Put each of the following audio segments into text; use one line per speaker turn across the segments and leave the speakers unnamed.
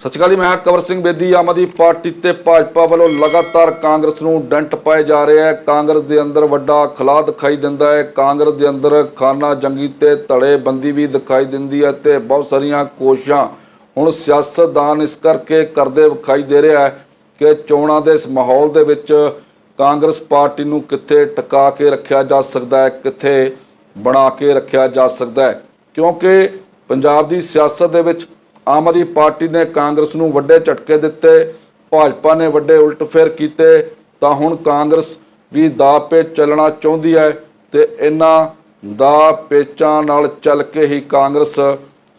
ਸਤਿ ਸ਼੍ਰੀ ਅਕਾਲ ਜੀ, ਮੈਂ ਕਵਰ ਸਿੰਘ ਬੇਦੀ, ਆਮ ਆਦਮੀ ਪਾਰਟੀ ਤੇ ਭਾਜਪਾ ਵੱਲੋਂ ਲਗਾਤਾਰ ਕਾਂਗਰਸ ਨੂੰ ਡੰਟ ਪਾਏ ਜਾ ਰਹੇ ਹੈ। ਕਾਂਗਰਸ ਦੇ ਅੰਦਰ ਵੱਡਾ ਖਲਾ ਦਿਖਾਈ ਦਿੰਦਾ ਹੈ। ਕਾਂਗਰਸ ਦੇ ਅੰਦਰ ਖਾਨਾ ਜੰਗੀ ਤੇ ਧੜੇ ਬੰਦੀ ਵੀ ਦਿਖਾਈ ਦਿੰਦੀ ਹੈ ਤੇ ਬਹੁਤ ਸਾਰੀਆਂ ਕੋਸ਼ਿਸ਼ਾਂ ਹੁਣ ਸਿਆਸਤਦਾਨ ਇਸ ਕਰਕੇ ਕਰਦੇ ਵਿਖਾਈ ਦੇ ਰਿਹਾ ਹੈ ਕਿ ਚੋਣਾਂ ਦੇ ਇਸ ਮਾਹੌਲ ਦੇ ਵਿੱਚ ਕਾਂਗਰਸ ਪਾਰਟੀ ਨੂੰ ਕਿੱਥੇ ਟਿਕਾ ਕੇ ਰੱਖਿਆ ਜਾ ਸਕਦਾ ਹੈ, ਕਿੱਥੇ ਬਣਾ ਕੇ ਰੱਖਿਆ ਜਾ ਸਕਦਾ ਹੈ। ਕਿਉਂਕਿ ਪੰਜਾਬ ਦੀ ਸਿਆਸਤ ਦੇ ਵਿੱਚ ਆਮ ਆਦਮੀ ਪਾਰਟੀ ਨੇ ਕਾਂਗਰਸ ਨੂੰ ਵੱਡੇ ਝਟਕੇ ਦਿੱਤੇ, ਭਾਜਪਾ ਨੇ ਵੱਡੇ ਉਲਟਫੇਰ ਕੀਤੇ, ਤਾਂ ਹੁਣ ਕਾਂਗਰਸ ਵੀ ਦਾ ਪੇ ਚੱਲਣਾ ਚਾਹੁੰਦੀ ਹੈ ਤੇ ਇਹਨਾਂ ਦਾ ਪੇਚਾਂ ਨਾਲ ਚੱਲ ਕੇ ਹੀ ਕਾਂਗਰਸ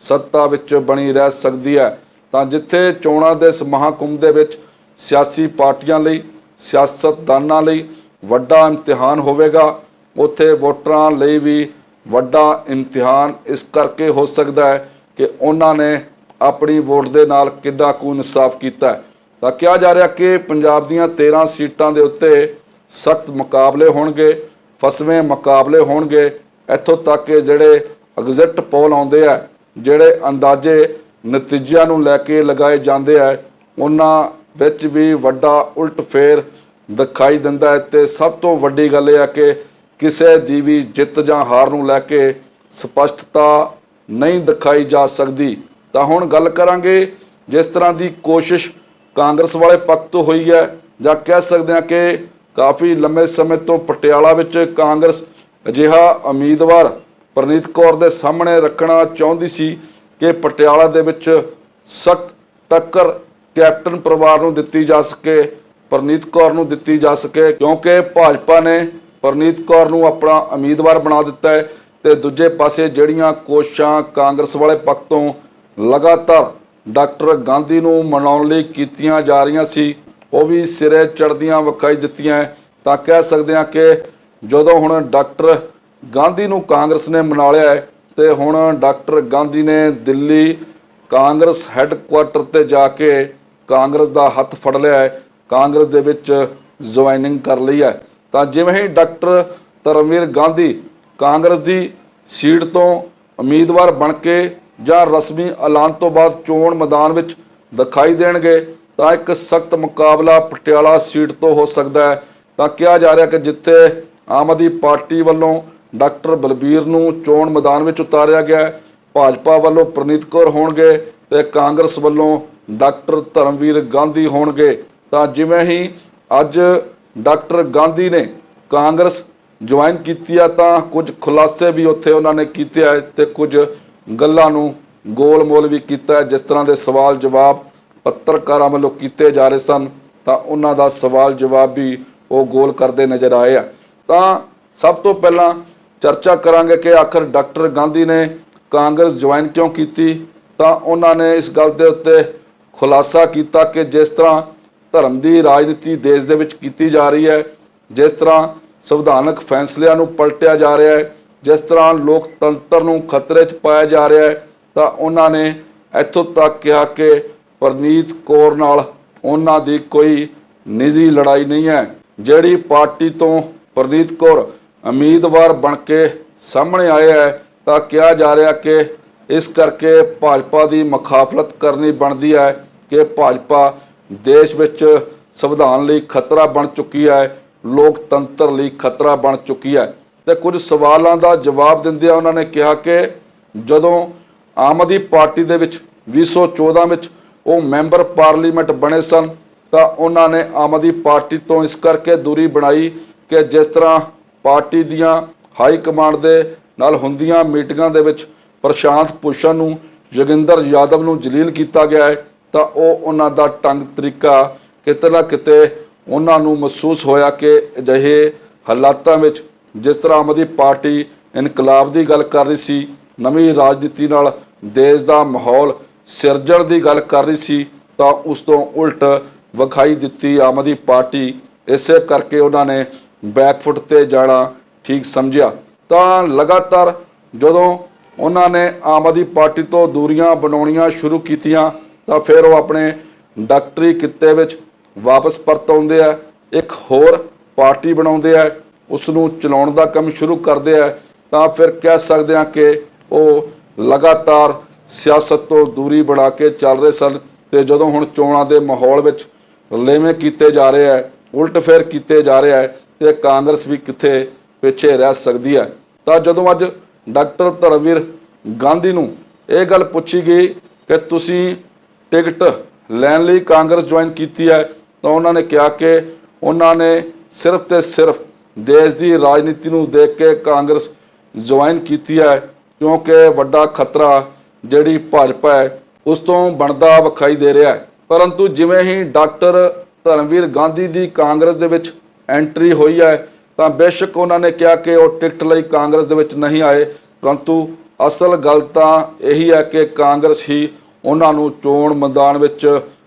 ਸੱਤਾ ਵਿੱਚ ਬਣੀ ਰਹਿ ਸਕਦੀ ਹੈ। ਤਾਂ ਜਿੱਥੇ ਚੋਣਾਂ ਦੇ ਇਸ ਮਹਾਕੁੰਭ ਦੇ ਵਿੱਚ ਸਿਆਸੀ ਪਾਰਟੀਆਂ ਲਈ, ਸਿਆਸਤਦਾਨਾਂ ਲਈ ਵੱਡਾ ਇਮਤਿਹਾਨ ਹੋਵੇਗਾ, ਉੱਥੇ ਵੋਟਰਾਂ ਲਈ ਵੀ ਵੱਡਾ ਇਮਤਿਹਾਨ ਇਸ ਕਰਕੇ ਹੋ ਸਕਦਾ ਹੈ ਕਿ ਉਹਨਾਂ ਨੇ ਆਪਣੀ ਵੋਟ ਦੇ ਨਾਲ ਕਿੱਡਾ ਕੁ ਇਨਸਾਫ ਕੀਤਾ ਤਾਂ ਕਿਹਾ ਜਾ ਰਿਹਾ ਕਿ ਪੰਜਾਬ ਦੀਆਂ 13 ਸੀਟਾਂ ਦੇ ਉੱਤੇ ਸਖਤ ਮੁਕਾਬਲੇ ਹੋਣਗੇ, ਫਸਵੇਂ ਮੁਕਾਬਲੇ ਹੋਣਗੇ। ਇੱਥੋਂ ਤੱਕ ਕਿ ਜਿਹੜੇ ਐਗਜ਼ਿਟ ਪੋਲ ਆਉਂਦੇ ਆ, ਜਿਹੜੇ ਅੰਦਾਜ਼ੇ ਨਤੀਜਿਆਂ ਨੂੰ ਲੈ ਕੇ ਲਗਾਏ ਜਾਂਦੇ ਆ, ਉਹਨਾਂ ਵਿੱਚ ਵੀ ਵੱਡਾ ਉਲਟ ਫੇਰ ਦਿਖਾਈ ਦਿੰਦਾ ਹੈ। ਤੇ ਸਭ ਤੋਂ ਵੱਡੀ ਗੱਲ ਇਹ ਹੈ ਕਿ ਕਿਸੇ ਦੀ ਵੀ ਜਿੱਤ ਜਾਂ ਹਾਰ ਨੂੰ ਲੈ ਕੇ ਸਪਸ਼ਟਤਾ ਨਹੀਂ ਦਿਖਾਈ ਜਾ ਸਕਦੀ। ਤਾਂ ਹੁਣ ਗੱਲ ਕਰਾਂਗੇ ਜਿਸ ਤਰ੍ਹਾਂ ਦੀ ਕੋਸ਼ਿਸ਼ ਕਾਂਗਰਸ ਵਾਲੇ ਪੱਖ ਤੋਂ ਹੋਈ ਹੈ ਜਾਂ ਕਹਿ ਸਕਦੇ ਹਾਂ ਕਿ ਕਾਫੀ ਲੰਮੇ ਸਮੇਂ ਤੋਂ ਪਟਿਆਲਾ ਵਿੱਚ ਕਾਂਗਰਸ ਅਜਿਹਾ ਉਮੀਦਵਾਰ ਪ੍ਰਨੀਤ ਕੌਰ ਦੇ ਸਾਹਮਣੇ ਰੱਖਣਾ ਚਾਹੁੰਦੀ ਸੀ ਕਿ ਪਟਿਆਲਾ ਦੇ ਵਿੱਚ ਸਖਤ ਟੱਕਰ ਕੈਪਟਨ ਪਰਿਵਾਰ ਨੂੰ ਦਿੱਤੀ ਜਾ ਸਕੇ, ਪ੍ਰਨੀਤ ਕੌਰ ਨੂੰ ਦਿੱਤੀ ਜਾ ਸਕੇ, ਕਿਉਂਕਿ ਭਾਜਪਾ ਨੇ ਪ੍ਰਨੀਤ ਕੌਰ ਨੂੰ ਆਪਣਾ ਉਮੀਦਵਾਰ ਬਣਾ ਦਿੱਤਾ ਹੈ ਤੇ ਦੂਜੇ ਪਾਸੇ ਜਿਹੜੀਆਂ ਕੋਸ਼ਿਸ਼ਾਂ ਕਾਂਗਰਸ ਵਾਲੇ ਪੱਖ ਤੋਂ ਲਗਾਤਾਰ ਡਾਕਟਰ ਗਾਂਧੀ ਨੂੰ ਮਨਾਉਣ ਲਈ ਕੀਤੀਆਂ ਜਾ ਰਹੀਆਂ ਸੀ, ਉਹ ਵੀ ਸਿਰੇ ਚੜਦੀਆਂ ਵਿਖਾਈ ਦਿੱਤੀਆਂ ਤਾਂ ਕਹਿ ਸਕਦੇ ਹਾਂ ਕਿ ਜਦੋਂ ਹੁਣ ਡਾਕਟਰ ਗਾਂਧੀ ਨੂੰ ਕਾਂਗਰਸ ਨੇ ਮਨਾ ਲਿਆ ਹੈ ਤੇ ਹੁਣ ਡਾਕਟਰ ਗਾਂਧੀ ਨੇ ਦਿੱਲੀ ਕਾਂਗਰਸ ਹੈੱਡਕੁਆਰਟਰ ਤੇ ਜਾ ਕੇ ਕਾਂਗਰਸ ਦਾ ਹੱਥ ਫੜ ਲਿਆ ਹੈ ਕਾਂਗਰਸ ਦੇ ਵਿੱਚ ਜੁਆਇਨਿੰਗ ਕਰ ਲਈ ਹੈ ਤਾਂ ਜਿਵੇਂ ਹੀ ਡਾਕਟਰ ਧਰਮਵੀਰ ਗਾਂਧੀ ਕਾਂਗਰਸ ਦੀ ਸੀਟ ਤੋਂ ਉਮੀਦਵਾਰ ਬਣ ਕੇ ਜਾਂ ਰਸਮੀ ਐਲਾਨ ਤੋਂ ਬਾਅਦ ਚੋਣ ਮੈਦਾਨ ਵਿੱਚ ਦਿਖਾਈ ਦੇਣਗੇ, ਤਾਂ ਇੱਕ ਸਖਤ ਮੁਕਾਬਲਾ ਪਟਿਆਲਾ ਸੀਟ ਤੋਂ ਹੋ ਸਕਦਾ ਹੈ। ਤਾਂ ਕਿਹਾ ਜਾ ਰਿਹਾ ਕਿ ਜਿੱਥੇ ਆਮ ਆਦਮੀ ਪਾਰਟੀ ਵੱਲੋਂ ਡਾਕਟਰ ਬਲਬੀਰ ਨੂੰ ਚੋਣ ਮੈਦਾਨ ਵਿੱਚ ਉਤਾਰਿਆ ਗਿਆ ਹੈ, ਭਾਜਪਾ ਵੱਲੋਂ ਪ੍ਰਨੀਤ ਕੌਰ ਹੋਣਗੇ ਤੇ ਕਾਂਗਰਸ ਵੱਲੋਂ ਡਾਕਟਰ ਧਰਮਵੀਰ ਗਾਂਧੀ ਹੋਣਗੇ। ਤਾਂ ਜਿਵੇਂ ਹੀ ਅੱਜ ਡਾਕਟਰ ਗਾਂਧੀ ਨੇ ਕਾਂਗਰਸ ਜੁਆਇਨ ਕੀਤੀ ਆ, ਤਾਂ ਕੁਝ ਖੁਲਾਸੇ ਵੀ ਉੱਥੇ ਉਹਨਾਂ ਨੇ ਕੀਤੇ ਆ ਤੇ ਕੁਝ ਗੱਲਾਂ ਨੂੰ ਗੋਲ-ਮੋਲ ਵੀ ਕੀਤਾ ਜਿਸ ਤਰ੍ਹਾਂ ਦੇ ਸਵਾਲ ਜਵਾਬ ਪੱਤਰਕਾਰਾਂ ਵੱਲੋਂ ਕੀਤੇ ਜਾ ਰਹੇ ਸਨ, ਤਾਂ ਉਹਨਾਂ ਦਾ ਸਵਾਲ ਜਵਾਬ ਵੀ ਉਹ ਗੋਲ ਕਰਦੇ ਨਜ਼ਰ ਆਏ ਆ। ਤਾਂ ਸਭ ਤੋਂ ਪਹਿਲਾਂ ਚਰਚਾ ਕਰਾਂਗੇ ਕਿ ਆਖਰ ਡਾਕਟਰ ਗਾਂਧੀ ਨੇ ਕਾਂਗਰਸ ਜੁਆਇਨ ਕਿਉਂ ਕੀਤੀ? ਤਾਂ ਉਹਨਾਂ ਨੇ ਇਸ ਗੱਲ ਦੇ ਉੱਤੇ ਖੁਲਾਸਾ ਕੀਤਾ ਕਿ ਜਿਸ ਤਰ੍ਹਾਂ ਧਰਮ ਦੀ ਰਾਜਨੀਤੀ ਦੇਸ਼ ਦੇ ਵਿੱਚ ਕੀਤੀ ਜਾ ਰਹੀ ਹੈ, ਜਿਸ ਤਰ੍ਹਾਂ ਸੰਵਿਧਾਨਕ ਫੈਸਲਿਆਂ ਨੂੰ ਪਲਟਿਆ ਜਾ ਰਿਹਾ ਹੈ ਜਿਸ ਤਰ੍ਹਾਂ ਲੋਕਤੰਤਰ ਨੂੰ ਖਤਰੇ 'ਚ ਪਾਇਆ ਜਾ ਰਿਹਾ ਹੈ, ਤਾਂ ਉਹਨਾਂ ਨੇ ਇੱਥੋਂ ਤੱਕ ਕਿਹਾ ਕਿ ਪ੍ਰਨੀਤ ਕੌਰ ਨਾਲ ਉਹਨਾਂ ਦੀ ਕੋਈ ਨਿੱਜੀ ਲੜਾਈ ਨਹੀਂ ਹੈ। ਜਿਹੜੀ ਪਾਰਟੀ ਤੋਂ ਪ੍ਰਨੀਤ ਕੌਰ ਉਮੀਦਵਾਰ ਬਣ ਕੇ ਸਾਹਮਣੇ ਆਏ ਹੈ, ਤਾਂ ਕਿਹਾ ਜਾ ਰਿਹਾ ਕਿ ਇਸ ਕਰਕੇ ਭਾਜਪਾ ਦੀ ਮੁਖਾਫਲਤ ਕਰਨੀ ਬਣਦੀ ਹੈ ਕਿ ਭਾਜਪਾ ਦੇਸ਼ ਵਿੱਚ ਸੰਵਿਧਾਨ ਲਈ ਖਤਰਾ ਬਣ ਚੁੱਕੀ ਹੈ, ਲੋਕਤੰਤਰ ਲਈ ਖਤਰਾ ਬਣ ਚੁੱਕੀ ਹੈ। ਤੇ ਕੁਝ ਸਵਾਲਾਂ ਦਾ ਜਵਾਬ ਦਿੰਦਿਆਂ ਉਹਨਾਂ ਨੇ ਕਿਹਾ ਕਿ ਜਦੋਂ ਆਮ ਆਦਮੀ ਪਾਰਟੀ ਦੇ ਵਿੱਚ 2014 ਵਿੱਚ ਉਹ ਮੈਂਬਰ ਪਾਰਲੀਮੈਂਟ ਬਣੇ ਸਨ, ਤਾਂ ਉਹਨਾਂ ਨੇ ਆਮ ਆਦਮੀ ਪਾਰਟੀ ਤੋਂ ਇਸ ਕਰਕੇ ਦੂਰੀ ਬਣਾਈ ਕਿ ਜਿਸ ਤਰ੍ਹਾਂ ਪਾਰਟੀ ਦੀਆਂ ਹਾਈ ਕਮਾਂਡ ਦੇ ਨਾਲ ਹੁੰਦੀਆਂ ਮੀਟਿੰਗਾਂ ਦੇ ਵਿੱਚ ਪ੍ਰਸ਼ਾਂਤ ਭੂਸ਼ਣ ਨੂੰ ਜੋਗਿੰਦਰ ਯਾਦਵ ਨੂੰ ਜਲੀਲ ਕੀਤਾ ਗਿਆ ਹੈ, ਤਾਂ ਉਹ ਉਹਨਾਂ ਦਾ ਟੰਗ ਤਰੀਕਾ ਕਿਤੇ ਨਾ ਕਿਤੇ ਉਹਨਾਂ ਨੂੰ ਮਹਿਸੂਸ ਹੋਇਆ ਕਿ ਅਜਿਹੇ ਹਾਲਾਤਾਂ ਵਿੱਚ ਜਿਸ ਤਰ੍ਹਾਂ ਆਮ ਆਦਮੀ ਪਾਰਟੀ ਇਨਕਲਾਬ ਦੀ ਗੱਲ ਕਰ ਰਹੀ ਸੀ, ਨਵੀਂ ਰਾਜਨੀਤੀ ਨਾਲ ਦੇਸ਼ ਦਾ ਮਾਹੌਲ ਸਿਰਜਣ ਦੀ ਗੱਲ ਕਰ ਰਹੀ ਸੀ, ਤਾਂ ਉਸ ਤੋਂ ਉਲਟ ਵਿਖਾਈ ਦਿੱਤੀ ਆਮ ਆਦਮੀ ਪਾਰਟੀ। ਇਸੇ ਕਰਕੇ ਉਹਨਾਂ ਨੇ ਬੈਕਫੁੱਟ ਤੇ ਜਾਣਾ ਠੀਕ ਸਮਝਿਆ। ਤਾਂ ਲਗਾਤਾਰ ਜਦੋਂ ਉਹਨਾਂ ਨੇ ਆਮ ਆਦਮੀ ਪਾਰਟੀ ਤੋਂ ਦੂਰੀਆਂ ਬਣਾਉਣੀਆਂ ਸ਼ੁਰੂ ਕੀਤੀਆਂ, ਤਾਂ ਫਿਰ ਉਹ ਆਪਣੇ ਡਾਕਟਰੀ ਕਿੱਤੇ ਵਿੱਚ ਵਾਪਸ ਪਰਤ ਆਉਂਦੇ ਆ। ਇੱਕ ਹੋਰ ਪਾਰਟੀ ਬਣਾਉਂਦੇ ਆ ਉਸ ਨੂੰ ਚਲਾਉਣ ਦਾ ਕੰਮ ਸ਼ੁਰੂ ਕਰਦੇ ਆ, ਤਾਂ ਫਿਰ ਕਹਿ ਸਕਦੇ ਆ ਕਿ ਉਹ ਲਗਾਤਾਰ ਸਿਆਸਤ ਤੋਂ ਦੂਰੀ ਬਣਾ ਕੇ ਚੱਲ ਰਹੇ ਸਨ ਤੇ ਜਦੋਂ ਹੁਣ ਚੋਣਾਂ ਦੇ ਮਾਹੌਲ ਵਿੱਚ ਰਲੇਵੇਂ ਕੀਤੇ ਜਾ ਰਹੇ ਹੈ ਉਲਟ ਫੇਰ ਕੀਤੇ ਜਾ ਰਹੇ ਹੈ ਤੇ ਕਾਂਗਰਸ ਵੀ ਕਿੱਥੇ ਪਿੱਛੇ ਰਹਿ ਸਕਦੀ ਹੈ ਤਾਂ ਜਦੋਂ ਅੱਜ ਡਾਕਟਰ ਧਰਮਵੀਰ ਗਾਂਧੀ ਨੂੰ ਇਹ ਗੱਲ ਪੁੱਛੀ ਗਈ ਕਿ ਤੁਸੀਂ ਟਿਕਟ ਲੈਣ ਲਈ ਕਾਂਗਰਸ ਜੁਆਇਨ ਕੀਤੀ ਹੈ, ਤਾਂ ਉਹਨਾਂ ਨੇ ਕਿਹਾ ਕਿ ਉਹਨਾਂ ਨੇ ਸਿਰਫ ਤੇ ਸਿਰਫ ਦੇਸ਼ ਦੀ ਰਾਜਨੀਤੀ ਨੂੰ ਦੇਖ ਕੇ ਕਾਂਗਰਸ ਜੁਆਇਨ ਕੀਤੀ ਹੈ, ਕਿਉਂਕਿ ਵੱਡਾ ਖਤਰਾ ਜਿਹੜੀ ਭਾਜਪਾ ਹੈ, ਉਸ ਤੋਂ ਬਣਦਾ ਵਿਖਾਈ ਦੇ ਰਿਹਾ ਹੈ। ਪਰੰਤੂ ਜਿਵੇਂ ਹੀ ਡਾਕਟਰ ਧਰਮਵੀਰ ਗਾਂਧੀ ਦੀ ਕਾਂਗਰਸ ਦੇ ਵਿੱਚ ਐਂਟਰੀ ਹੋਈ ਹੈ, ਤਾਂ ਬੇਸ਼ੱਕ ਉਹਨਾਂ ਨੇ ਕਿਹਾ ਕਿ ਉਹ ਟਿਕਟ ਲਈ ਕਾਂਗਰਸ ਦੇ ਵਿੱਚ ਨਹੀਂ ਆਏ। ਪਰੰਤੂ ਅਸਲ ਗੱਲ ਤਾਂ ਇਹੀ ਹੈ ਕਿ ਕਾਂਗਰਸ ਹੀ ਉਹਨਾਂ ਨੂੰ ਚੋਣ ਮੈਦਾਨ ਵਿੱਚ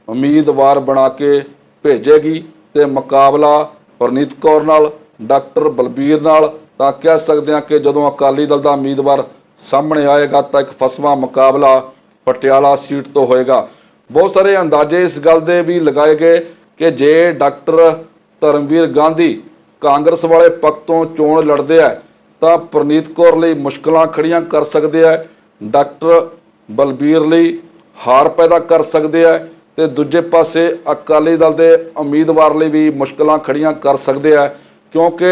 ਉਮੀਦਵਾਰ ਬਣਾ ਕੇ ਭੇਜੇਗੀ ਤੇ ਮੁਕਾਬਲਾ ਪਰਨੀਤ ਕੌਰ ਨਾਲ ਡਾਕਟਰ ਬਲਬੀਰ ਨਾਲ ਤਾਂ ਕਹਿ ਸਕਦੇ ਹਾਂ ਕਿ ਜਦੋਂ ਅਕਾਲੀ ਦਲ ਦਾ ਉਮੀਦਵਾਰ ਸਾਹਮਣੇ ਆਏਗਾ ਤਾਂ ਇੱਕ ਫਸਵਾ ਮੁਕਾਬਲਾ ਪਟਿਆਲਾ ਸੀਟ ਤੋਂ ਹੋਏਗਾ। ਬਹੁਤ ਸਾਰੇ ਅੰਦਾਜ਼ੇ ਇਸ ਗੱਲ ਦੇ ਵੀ ਲਗਾਏ ਗਏ ਕਿ ਜੇ ਡਾਕਟਰ ਧਰਮਵੀਰ ਗਾਂਧੀ ਕਾਂਗਰਸ ਵਾਲੇ ਪੱਖ ਤੋਂ ਚੋਣ ਲੜਦੇ ਆ, ਤਾਂ ਪ੍ਰਨੀਤ ਕੌਰ ਲਈ ਮੁਸ਼ਕਲਾਂ ਖੜੀਆਂ ਕਰ ਸਕਦੇ ਆ, ਡਾਕਟਰ ਬਲਬੀਰ ਲਈ ਹਾਰ ਪੈਦਾ ਕਰ ਸਕਦੇ ਆ ਤੇ ਦੂਜੇ ਪਾਸੇ ਅਕਾਲੀ ਦਲ ਦੇ ਉਮੀਦਵਾਰ ਲਈ ਵੀ ਮੁਸ਼ਕਲਾਂ ਖੜੀਆਂ ਕਰ ਸਕਦੇ ਆ। ਕਿਉਂਕਿ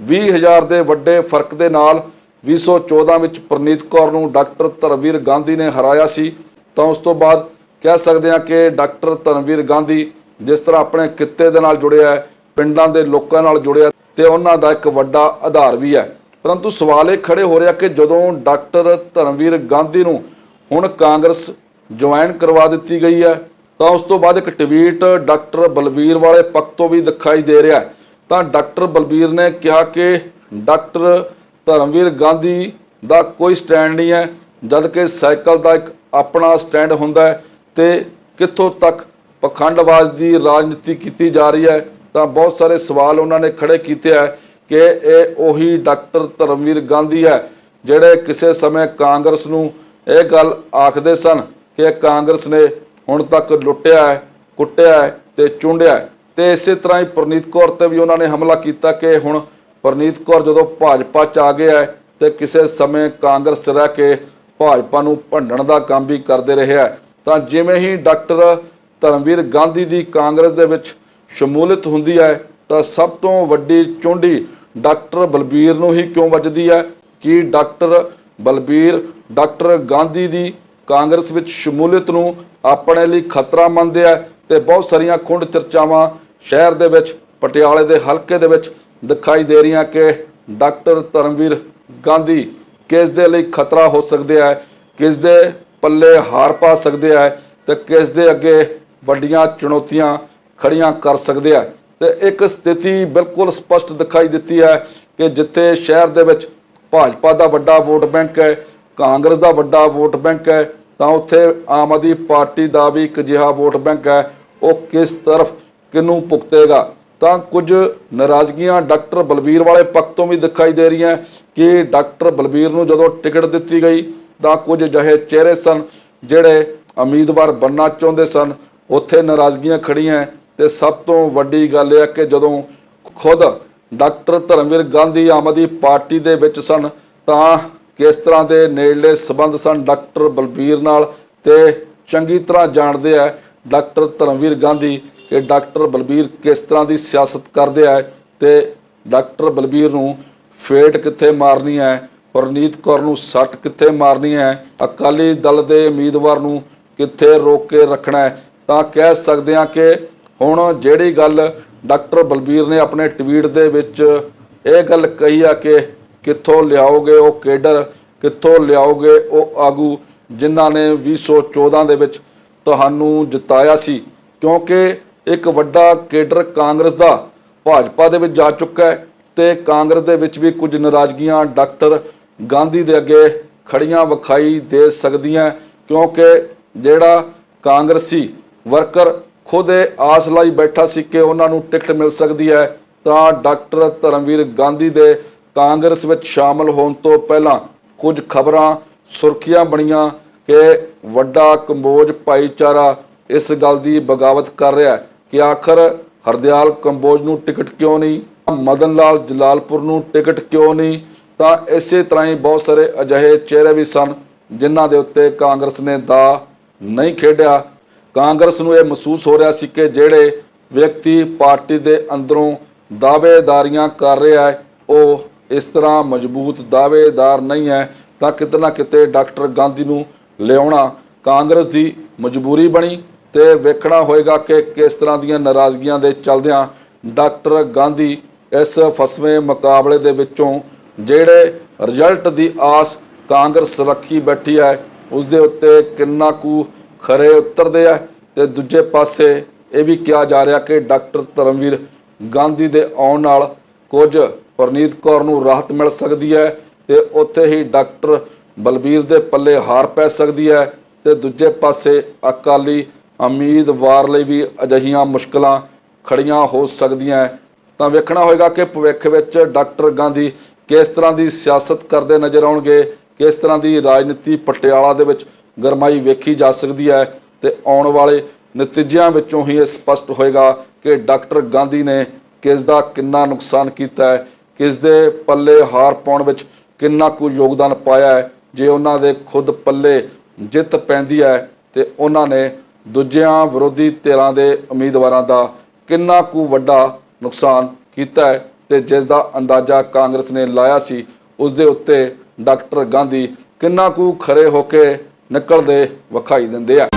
20000 ਦੇ ਵੱਡੇ ਫ਼ਰਕ ਦੇ ਨਾਲ 2014 ਵਿੱਚ ਪ੍ਰਨੀਤ ਕੌਰ ਨੂੰ ਡਾਕਟਰ ਧਰਮਵੀਰ ਗਾਂਧੀ ਨੇ ਹਰਾਇਆ ਸੀ। ਤਾਂ ਉਸ ਤੋਂ ਬਾਅਦ ਕਹਿ ਸਕਦੇ ਹਾਂ ਕਿ ਡਾਕਟਰ ਧਰਮਵੀਰ ਗਾਂਧੀ ਜਿਸ ਤਰ੍ਹਾਂ ਆਪਣੇ ਕਿੱਤੇ ਦੇ ਨਾਲ ਜੁੜਿਆ ਹੈ, ਪਿੰਡਾਂ ਦੇ ਲੋਕਾਂ ਨਾਲ ਜੁੜਿਆ ਤੇ ਉਹਨਾਂ ਦਾ ਇੱਕ ਵੱਡਾ ਆਧਾਰ ਵੀ ਹੈ। ਪਰੰਤੂ ਸਵਾਲ ਇਹ ਖੜੇ ਹੋ ਰਿਹਾ ਕਿ ਜਦੋਂ ਡਾਕਟਰ ਧਰਮਵੀਰ ਗਾਂਧੀ ਨੂੰ ਹੁਣ ਕਾਂਗਰਸ ਜੁਆਇਨ ਕਰਵਾ ਦਿੱਤੀ ਗਈ ਹੈ, ਤਾਂ ਉਸ ਤੋਂ ਬਾਅਦ ਇੱਕ ਟਵੀਟ ਡਾਕਟਰ ਬਲਵੀਰ ਵਾਲੇ ਪੱਖ ਤੋਂ ਵੀ ਦਿਖਾਈ ਦੇ ਰਿਹਾ ਹੈ। ਤਾਂ ਡਾਕਟਰ ਬਲਬੀਰ ਨੇ ਕਿਹਾ ਕਿ ਡਾਕਟਰ ਧਰਮਵੀਰ ਗਾਂਧੀ ਦਾ ਕੋਈ ਸਟੈਂਡ ਨਹੀਂ ਹੈ ਜਦ ਕਿ ਸਾਈਕਲ ਦਾ ਇੱਕ ਆਪਣਾ ਸਟੈਂਡ ਹੁੰਦਾ ਹੈ ਤੇ ਕਿੱਥੋਂ ਤੱਕ ਪਖੰਡਵਾਦ ਦੀ ਰਾਜਨੀਤੀ ਕੀਤੀ ਜਾ ਰਹੀ ਹੈ, ਤਾਂ ਬਹੁਤ ਸਾਰੇ ਸਵਾਲ ਉਹਨਾਂ ਨੇ ਖੜੇ ਕੀਤੇ ਹੈ ਕਿ ਇਹ ਉਹੀ ਡਾਕਟਰ ਧਰਮਵੀਰ ਗਾਂਧੀ ਹੈ, ਜਿਹੜੇ ਕਿਸੇ ਸਮੇਂ ਕਾਂਗਰਸ ਨੂੰ ਇਹ ਗੱਲ ਆਖਦੇ ਸਨ ਕਿ ਕਾਂਗਰਸ ਨੇ ਹੁਣ ਤੱਕ ਲੁੱਟਿਆ ਹੈ, ਕੁੱਟਿਆ ਹੈ ਤੇ ਚੁੰਡਿਆ ਹੈ। ਤੇ ਇਸੇ ਤਰ੍ਹਾਂ ਹੀ ਪ੍ਰਨੀਤ ਕੌਰ ਤੇ ਵੀ ਉਹਨਾਂ ਨੇ ਹਮਲਾ ਕੀਤਾ ਕਿ ਹੁਣ ਪ੍ਰਨੀਤ ਕੌਰ ਜਦੋਂ ਭਾਜਪਾ ਚ ਆ ਗਿਆ ਹੈ ਤੇ ਕਿਸੇ ਸਮੇਂ ਕਾਂਗਰਸ ਚ ਰਹਿ ਕੇ ਭਾਜਪਾ ਨੂੰ ਭੰਡਣ ਦਾ ਕੰਮ ਵੀ ਕਰਦੇ ਰਿਹਾ ਹੈ। ਤਾਂ ਜਿਵੇਂ ਹੀ ਡਾਕਟਰ ਧਰਮਵੀਰ ਗਾਂਧੀ ਦੀ ਕਾਂਗਰਸ ਦੇ ਵਿੱਚ ਸ਼ਮੂਲੀਅਤ ਹੁੰਦੀ ਹੈ, ਤਾਂ ਸਭ ਤੋਂ ਵੱਡੀ ਚੁੰਡੀ ਡਾਕਟਰ ਬਲਬੀਰ ਨੂੰ ਹੀ ਕਿਉਂ ਵੱਜਦੀ ਹੈ? ਕਿ ਡਾਕਟਰ ਬਲਬੀਰ, ਡਾਕਟਰ ਗਾਂਧੀ ਦੀ ਕਾਂਗਰਸ ਵਿੱਚ ਸ਼ਮੂਲੀਅਤ ਨੂੰ ਆਪਣੇ ਲਈ ਖਤਰਾ ਮੰਨਦੇ ਆ ਤੇ ਬਹੁਤ ਸਾਰੀਆਂ ਖੁੰਡ ਚਰਚਾਵਾਂ ਸ਼ਹਿਰ ਦੇ ਵਿੱਚ, ਪਟਿਆਲੇ ਦੇ ਹਲਕੇ ਦੇ ਵਿੱਚ ਦਿਖਾਈ ਦੇ ਰਹੀਆਂ ਕਿ ਡਾਕਟਰ ਧਰਮਵੀਰ ਗਾਂਧੀ ਕਿਸ ਦੇ ਲਈ ਖਤਰਾ ਹੋ ਸਕਦੇ ਹੈ ਕਿਸ ਦੇ ਪੱਲੇ ਹਾਰ ਪਾ ਸਕਦੇ ਹੈ ਤੇ ਕਿਸ ਦੇ ਅੱਗੇ ਵੱਡੀਆਂ ਚੁਣੌਤੀਆਂ ਖੜੀਆਂ ਕਰ ਸਕਦੇ ਹੈ ਤੇ ਇੱਕ ਸਥਿਤੀ ਬਿਲਕੁਲ ਸਪਸ਼ਟ ਦਿਖਾਈ ਦਿੱਤੀ ਹੈ ਕਿ ਜਿੱਥੇ ਸ਼ਹਿਰ ਦੇ ਵਿੱਚ ਭਾਜਪਾ ਦਾ ਵੱਡਾ ਵੋਟ ਬੈਂਕ ਹੈ, ਕਾਂਗਰਸ ਦਾ ਵੱਡਾ ਵੋਟ ਬੈਂਕ ਹੈ, ਤਾਂ ਉੱਥੇ ਆਮ ਆਦਮੀ ਪਾਰਟੀ ਦਾ ਵੀ ਇੱਕ ਜਿਹਾ ਵੋਟ ਬੈਂਕ ਹੈ। ਉਹ ਕਿਸ ਤਰਫ ਕਿਨੂੰ ਭੁਗਤੇਗਾ? ਤਾਂ ਕੁਝ ਨਾਰਾਜ਼ਗੀਆਂ ਡਾਕਟਰ ਬਲਬੀਰ ਵਾਲੇ ਪੱਖ ਤੋਂ ਵੀ ਦਿਖਾਈ ਦੇ ਰਹੀਆਂ ਕਿ ਡਾਕਟਰ ਬਲਬੀਰ ਨੂੰ ਜਦੋਂ ਟਿਕਟ ਦਿੱਤੀ ਗਈ, ਤਾਂ ਕੁਝ ਅਜਿਹੇ ਚਿਹਰੇ ਸਨ ਜਿਹੜੇ ਉਮੀਦਵਾਰ ਬਣਨਾ ਚਾਹੁੰਦੇ ਸਨ। ਉੱਥੇ ਨਾਰਾਜ਼ਗੀਆਂ ਖੜੀਆਂ ਤੇ ਸਭ ਤੋਂ ਵੱਡੀ ਗੱਲ ਇਹ ਹੈ ਕਿ ਜਦੋਂ ਖੁਦ ਡਾਕਟਰ ਧਰਮਵੀਰ ਗਾਂਧੀ ਆਮ ਆਦਮੀ ਪਾਰਟੀ ਦੇ ਵਿੱਚ ਸਨ, ਤਾਂ ਕਿਸ ਤਰ੍ਹਾਂ ਦੇ ਨੇੜਲੇ ਸਬੰਧ ਸਨ ਡਾਕਟਰ ਬਲਬੀਰ ਨਾਲ? ਤੇ ਚੰਗੀ ਤਰ੍ਹਾਂ ਜਾਣਦੇ ਆ, ਡਾਕਟਰ ਧਰਮਵੀਰ ਗਾਂਧੀ ਕਿ ਡਾਕਟਰ ਬਲਬੀਰ ਕਿਸ ਤਰ੍ਹਾਂ ਦੀ ਸਿਆਸਤ ਕਰਦੇ ਆ ਤੇ ਡਾਕਟਰ ਬਲਬੀਰ ਨੂੰ ਫੇਟ ਕਿੱਥੇ ਮਾਰਨੀ ਹੈ, ਪਰਨੀਤ ਕੌਰ ਨੂੰ ਸੱਟ ਕਿੱਥੇ ਮਾਰਨੀ ਹੈ, ਅਕਾਲੀ ਦਲ ਦੇ ਉਮੀਦਵਾਰ ਨੂੰ ਕਿੱਥੇ ਰੋਕ ਕੇ ਰੱਖਣਾ ਹੈ? ਤਾਂ ਕਹਿ ਸਕਦੇ ਹਾਂ ਕਿ ਹੁਣ ਜਿਹੜੀ ਗੱਲ ਡਾਕਟਰ ਬਲਬੀਰ ਨੇ ਆਪਣੇ ਟਵੀਟ ਦੇ ਵਿੱਚ ਇਹ ਗੱਲ ਕਹੀ ਆ ਕਿ ਕਿੱਥੋਂ ਲਿਆਓਗੇ ਉਹ ਕੇਡਰ, ਕਿੱਥੋਂ ਲਿਆਓਗੇ ਉਹ ਆਗੂ ਜਿਨ੍ਹਾਂ ਨੇ 2014 ਦੇ ਵਿੱਚ ਤੁਹਾਨੂੰ ਜਿਤਾਇਆ ਸੀ। ਕਿਉਂਕਿ ਇੱਕ ਵੱਡਾ ਕੇਡਰ ਕਾਂਗਰਸ ਦਾ ਭਾਜਪਾ ਦੇ ਵਿੱਚ ਜਾ ਚੁੱਕਾ ਹੈ ਤੇ ਕਾਂਗਰਸ ਦੇ ਵਿੱਚ ਵੀ ਕੁਝ ਨਾਰਾਜ਼ਗੀਆਂ ਡਾਕਟਰ ਗਾਂਧੀ ਦੇ ਅੱਗੇ ਖੜੀਆਂ ਵਿਖਾਈ ਦੇ ਸਕਦੀਆਂ ਕਿਉਂਕਿ ਜਿਹੜਾ ਕਾਂਗਰਸੀ ਵਰਕਰ ਖੁਦ ਇਹ ਆਸ ਲਾਈ ਬੈਠਾ ਸੀ ਕਿ ਉਹਨਾਂ ਨੂੰ ਟਿਕਟ ਮਿਲ ਸਕਦੀ ਹੈ, ਤਾਂ ਡਾਕਟਰ ਧਰਮਵੀਰ ਗਾਂਧੀ ਦੇ ਕਾਂਗਰਸ ਵਿੱਚ ਸ਼ਾਮਲ ਹੋਣ ਤੋਂ ਪਹਿਲਾਂ ਕੁਝ ਖਬਰਾਂ ਸੁਰਖੀਆਂ ਬਣੀਆਂ ਕਿ ਵੱਡਾ ਕੰਬੋਜ ਭਾਈਚਾਰਾ ਇਸ ਗੱਲ ਦੀ ਬਗਾਵਤ ਕਰ ਰਿਹਾ ਹੈ। ਕਿ ਆਖਰ ਹਰਦਿਆਲ ਕੰਬੋਜ ਨੂੰ ਟਿਕਟ ਕਿਉਂ ਨਹੀਂ? ਮਦਨ ਲਾਲ ਜਲਾਲਪੁਰ ਨੂੰ ਟਿਕਟ ਕਿਉਂ ਨਹੀਂ? ਤਾਂ ਇਸੇ ਤਰ੍ਹਾਂ ਹੀ ਬਹੁਤ ਸਾਰੇ ਅਜਿਹੇ ਚਿਹਰੇ ਵੀ ਸਨ ਜਿਨ੍ਹਾਂ ਦੇ ਉੱਤੇ ਕਾਂਗਰਸ ਨੇ ਦਾ ਨਹੀਂ ਖੇਡਿਆ। ਕਾਂਗਰਸ ਨੂੰ ਇਹ ਮਹਿਸੂਸ ਹੋ ਰਿਹਾ ਸੀ ਕਿ ਜਿਹੜੇ ਵਿਅਕਤੀ ਪਾਰਟੀ ਦੇ ਅੰਦਰੋਂ ਦਾਅਵੇਦਾਰੀਆਂ ਕਰ ਰਿਹਾ ਹੈ, ਉਹ ਇਸ ਤਰ੍ਹਾਂ ਮਜ਼ਬੂਤ ਦਾਅਵੇਦਾਰ ਨਹੀਂ ਹੈ ਤਾਂ ਕਿਤੇ ਨਾ ਕਿਤੇ ਡਾਕਟਰ ਗਾਂਧੀ ਨੂੰ ਲਿਆਉਣਾ ਕਾਂਗਰਸ ਦੀ ਮਜਬੂਰੀ ਬਣੀ। ਤੇ ਵੇਖਣਾ ਹੋਏਗਾ ਕਿ ਕਿਸ ਤਰ੍ਹਾਂ ਦੀਆਂ ਨਾਰਾਜ਼ਗੀਆਂ ਦੇ ਚਲਦਿਆਂ ਡਾਕਟਰ ਗਾਂਧੀ ਇਸ ਫਸਵੇਂ ਮੁਕਾਬਲੇ ਦੇ ਵਿੱਚੋਂ ਜਿਹੜੇ ਰਿਜ਼ਲਟ ਦੀ ਆਸ ਕਾਂਗਰਸ ਰੱਖੀ ਬੈਠੀ ਹੈ, ਉਸ ਦੇ ਉੱਤੇ ਕਿੰਨਾ ਕੁ ਖਰੇ ਉਤਰਦੇ ਆ। ਤੇ ਦੂਜੇ ਪਾਸੇ ਇਹ ਵੀ ਕਿਹਾ ਜਾ ਰਿਹਾ ਕਿ ਡਾਕਟਰ ਧਰਮਵੀਰ ਗਾਂਧੀ ਦੇ ਆਉਣ ਨਾਲ ਕੁਝ ਪਰਨੀਤ ਕੌਰ ਨੂੰ ਰਾਹਤ ਮਿਲ ਸਕਦੀ ਹੈ ਤੇ ਉੱਥੇ ਹੀ ਡਾਕਟਰ ਬਲਬੀਰ ਦੇ ਪੱਲੇ ਹਾਰ ਪੈ ਸਕਦੀ ਹੈ। ਤੇ ਦੂਜੇ ਪਾਸੇ ਅਕਾਲੀ ਉਮੀਦਵਾਰ ਲਈ ਵੀ ਅਜਿਹੀਆਂ ਮੁਸ਼ਕਲਾਂ ਖੜੀਆਂ ਹੋ ਸਕਦੀਆਂ ਹੈ। ਤਾਂ ਵੇਖਣਾ ਹੋਏਗਾ ਕਿ ਭਵਿੱਖ ਵਿੱਚ ਡਾਕਟਰ ਗਾਂਧੀ ਕਿਸ ਤਰ੍ਹਾਂ ਦੀ ਸਿਆਸਤ ਕਰਦੇ ਨਜ਼ਰ ਆਉਣਗੇ, ਕਿਸ ਤਰ੍ਹਾਂ ਦੀ ਰਾਜਨੀਤੀ ਪਟਿਆਲਾ ਦੇ ਵਿੱਚ ਗਰਮਾਈ ਵੇਖੀ ਜਾ ਸਕਦੀ ਹੈ ਤੇ ਆਉਣ ਵਾਲੇ ਨਤੀਜਿਆਂ ਵਿੱਚੋਂ ਹੀ ਇਹ ਸਪਸ਼ਟ ਹੋਏਗਾ ਕਿ ਡਾਕਟਰ ਗਾਂਧੀ ਨੇ ਕਿਸ ਦਾ ਕਿੰਨਾ ਨੁਕਸਾਨ ਕੀਤਾ ਹੈ, ਕਿਸ ਦੇ ਪੱਲੇ ਹਾਰ ਪਾਉਣ ਵਿੱਚ ਕਿੰਨਾ ਕੁ ਯੋਗਦਾਨ ਪਾਇਆ ਹੈ, ਜੇ ਉਹਨਾਂ ਦੇ ਖੁਦ ਪੱਲੇ ਜਿੱਤ ਪੈਂਦੀ ਹੈ ਤੇ ਉਹਨਾਂ ਨੇ ਦੂਜਿਆਂ ਵਿਰੋਧੀ ਧਿਰਾਂ ਦੇ ਉਮੀਦਵਾਰਾਂ ਦਾ ਕਿੰਨਾ ਕੁ ਵੱਡਾ ਨੁਕਸਾਨ ਕੀਤਾ ਹੈ ਤੇ ਜਿਸ ਦਾ ਅੰਦਾਜ਼ਾ ਕਾਂਗਰਸ ਨੇ ਲਾਇਆ ਸੀ, ਉਸ ਦੇ ਉੱਤੇ ਡਾਕਟਰ ਗਾਂਧੀ ਕਿੰਨਾ ਕੁ ਖਰੇ ਹੋ ਕੇ ਨਿਕਲਦੇ ਵਿਖਾਈ ਦਿੰਦੇ ਆ।